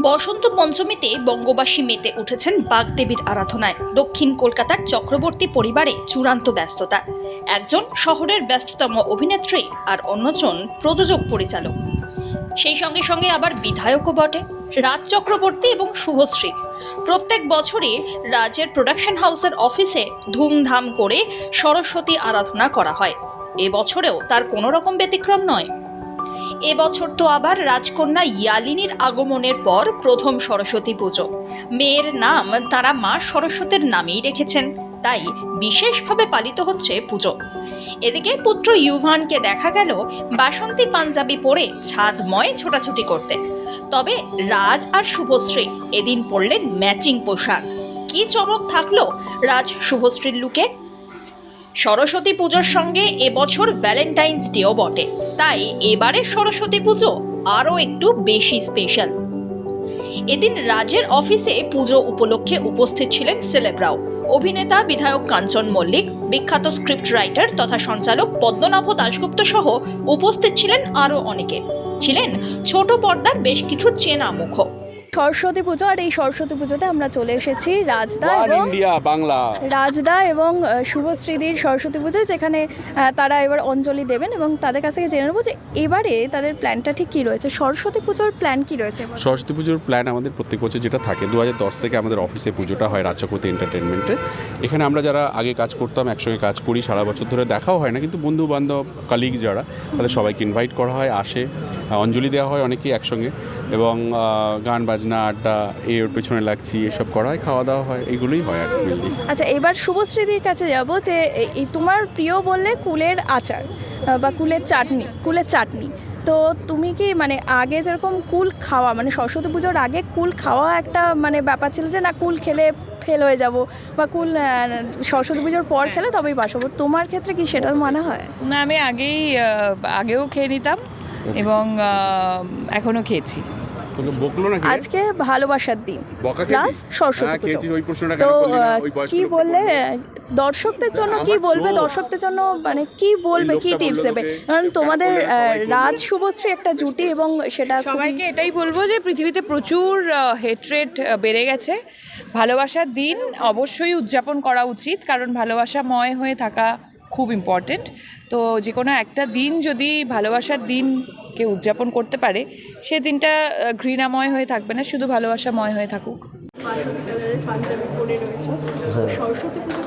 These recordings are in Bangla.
বসন্ত পঞ্চমীতে বঙ্গবাসী মেতে উঠেছেন বাগদেবীর আরাধনায়। দক্ষিণ কলকাতার চক্রবর্তী পরিবারে চূড়ান্ত ব্যস্ততা। একজন শহরের ব্যস্ততম অভিনেত্রী আর অন্যজন প্রযোজক পরিচালক। সেই সঙ্গে সঙ্গে আবার বিধায়কও বটে। রাজ চক্রবর্তী এবং শুভশ্রী প্রত্যেক বছরই রাজের প্রোডাকশন হাউসের অফিসে ধুমধাম করে সরস্বতী আরাধনা করা হয়। এবছরেও তার কোনো রকম ব্যতিক্রম নয়। এবছর তো আবার রাজকন্যা ইয়ালিনীর আগমনের পর প্রথম সরস্বতী পুজো। মেয়ের নাম তারা মা সরস্বতীর নামেই রেখেছেন, তাই বিশেষভাবে পালিত হচ্ছে পুজো। এদিকে পুত্র ইউভানকে দেখা গেল বাসন্তী পাঞ্জাবি পরে ছাদময় ছোটাছুটি করতে। তবে রাজ আর শুভশ্রী এদিন পরলেন ম্যাচিং পোশাক। কি চমক থাকল রাজ শুভশ্রীর লুকে? সরস্বতী পুজোর সঙ্গে এবছর ভ্যালেন্টাইন্স ডেও বটে। তাই এবারে সরস্বতী পুজো আরও একটু বেশি স্পেশাল এদিন রাজের অফিসে পুজো উপলক্ষে উপস্থিত ছিলেন সেলেবরাও অভিনেতা, বিধায়ক কাঞ্চন মল্লিক, বিখ্যাত স্ক্রিপ্ট রাইটার তথা সঞ্চালক পদ্মনাভ দাশগুপ্ত সহ উপস্থিত ছিলেন আরও অনেকে। ছিলেন ছোট পর্দার বেশ কিছু চেনা মুখ। সরস্বতী পুজো আর এই সরস্বতী পুজোতে আমরা চলে এসেছি রাজদা এবং ইন্ডিয়া বাংলা রাজদা এবং শুভশ্রীদির সরস্বতী পুজো যেখানে তারা এবার অঞ্জলি দেবেন এবং তাদের কাছ থেকে জেনে নেব যে এবারে তাদের প্ল্যানটা ঠিক কী রয়েছে। সরস্বতী পুজোর প্ল্যান কী রয়েছে সরস্বতী পুজোর প্ল্যান আমাদের প্রত্যেক বছর যেটা থাকে দু দশ থেকে আমাদের অফিসে পুজোটা হয় রাজচক্রতী এন্টারটেনমেন্টে এখানে আমরা যারা আগে কাজ করতাম একসঙ্গে কাজ করি সারা বছর ধরে দেখাও হয় না কিন্তু বন্ধু বান্ধব কালিগ যারা তাদের সবাইকে ইনভাইট করা হয় আসে অঞ্জলি দেওয়া হয় অনেকেই একসঙ্গে এবং গান বাজনা আড্ডা এর পেছনে লাগছি এসব করা হয় খাওয়া দাওয়া হয় এগুলোই হয় আর কি মেনলি আচ্ছা এবার শুভশ্রীদির কাছে যাব যে তোমার প্রিয় বললে কুলের আচার বা কুলের চাটনি কুলের চাটনি। তো তুমি কি মানে আগে যেরকম কুল খাওয়া মানে সরস্বতী পুজোর আগে কুল খাওয়া একটা মানে ব্যাপার ছিল যে না কুল খেলে ফেল হয়ে যাব বা কুল সরস্বতী পুজোর পর খেলে তবেই বাসব তোমার ক্ষেত্রে কি সেটা মনে হয়? না আমি আগেই আগেও খেয়ে নিতাম এবং এখনও খেয়েছি। তোকে বকলো না আজকে ভালোবাসার দিন। প্লাস সরস্বতী হ্যাঁ, পুজো। তো কি বললে? দর্শকদের জন্য কি বলবে? দর্শকদের জন্য মানে কি বলবে? কি টিপস দেবে? কারণ তোমাদের। রাজ শুভশ্রী একটা জুটি এবং সেটা সবাইকে এটাই বলব যে পৃথিবীতে প্রচুর হেট্রেট বেড়ে গেছে। ভালোবাসার দিন অবশ্যই উদযাপন করা উচিত কারণ ভালোবাসাময় হয়ে থাকা খুব ইম্পর্টেন্ট তো যে কোনো একটা দিন যদি ভালোবাসার দিনকে উদযাপন করতে পারে সে দিনটা ঘৃণাময় হয়ে থাকবে না শুধু ভালোবাসাময় হয়ে থাকুক। পাঞ্জাবি পরে রয়েছে সরস্বতী পুজো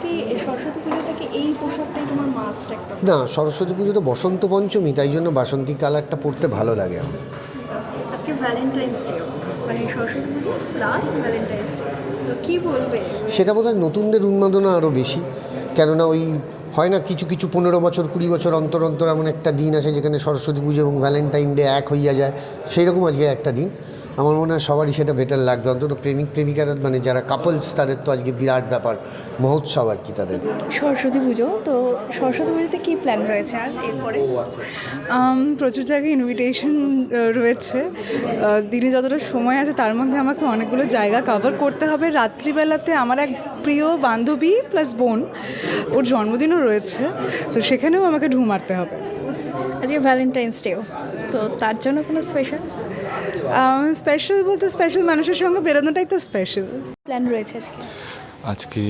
সরস্বতী পুজোটা এই পোশাকটাই তোমার মাস্ট একদম না সরস্বতী পুজো তো বসন্ত পঞ্চমী তাই জন্য বাসন্তী কালারটা পরতে ভালো লাগে আমার। আজকে ভ্যালেন্টাইন্স ডে মানে সরস্বতী পুজো প্লাস ভ্যালেন্টাইন্স ডে তো কি বলবে? সেটা বোধ হয় নতুনদের উন্মাদনা আরও বেশি। কেননা ওই হয় না কিছু কিছু পনেরো বছর, কুড়ি বছর অন্তর অন্তর এমন একটা দিন আসে যেখানে সরস্বতী পুজো এবং ভ্যালেন্টাইন ডে এক হইয়া যায়। সেই রকম আজকে একটা দিন। আমার মনে হয় সবারই সেটা বেটার লাগবে। অন্তত প্রেমিক, প্রেমিকারা মানে যারা কাপলস তাদের তো আজকে বিরাট ব্যাপার। মহোৎসব আর কি তাদের। সরস্বতী পুজো, তো সরস্বতী পুজোতে কী প্ল্যান রয়েছে আর এরপরে? প্রচুর জায়গায় ইনভিটেশন রয়েছে। দিনে যতটা সময় আছে, তার মধ্যে আমাকে অনেকগুলো জায়গা কভার করতে হবে। রাত্রিবেলাতে আমার এক প্রিয় বান্ধবী প্লাস বোন, ওর জন্মদিনও রয়েছে, তো সেখানেও আমাকে ঢু মারতে হবে। আজকে ভ্যালেন্টাইন্স ডেও তো তার জন্য কোনো স্পেশাল স্পেশাল বলতে স্পেশাল মানুষের সঙ্গে বেরোনোটাই তো স্পেশাল প্ল্যান রয়েছে আজকে? আজকে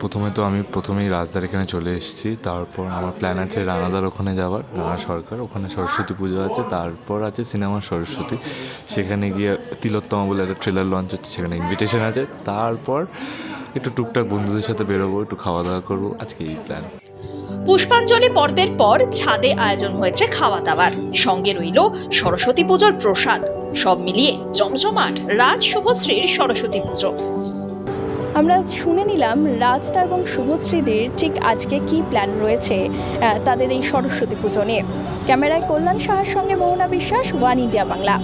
প্রথমে তো আমি প্রথমেই রাজদার এখানে চলে এসেছি, তারপর আমার প্ল্যান আছে রানাদার ওখানে যাওয়ার, রানা সরকার, ওখানে সরস্বতী পুজো আছে, তারপর আছে সিনেমা সরস্বতী। সেখানে গিয়ে তিলোত্তমা বলে একটা ট্রেলার লঞ্চ হচ্ছে, সেখানে ইনভিটেশন আছে, তারপর একটু টুকটাক বন্ধুদের সাথে বেরোবো, একটু খাওয়া দাওয়া করব, আজকে এই প্ল্যান পুষ্পাঞ্জলি পর্বের পর ছাদে আয়োজন হয়েছে খাওয়া দাওয়ার সঙ্গে রইল সরস্বতী পুজোর প্রসাদ। সব মিলিয়ে জমজমাট রাজ শুভশ্রীর সরস্বতী পুজো। আমরা শুনে নিলাম রাজদা এবং শুভশ্রীদের ঠিক আজকে কি প্ল্যান রয়েছে তাদের এই সরস্বতী পুজো নিয়ে। ক্যামেরায় কল্যাণ সাহার সঙ্গে মোহনা বিশ্বাস, ওয়ান ইন্ডিয়া বাংলা।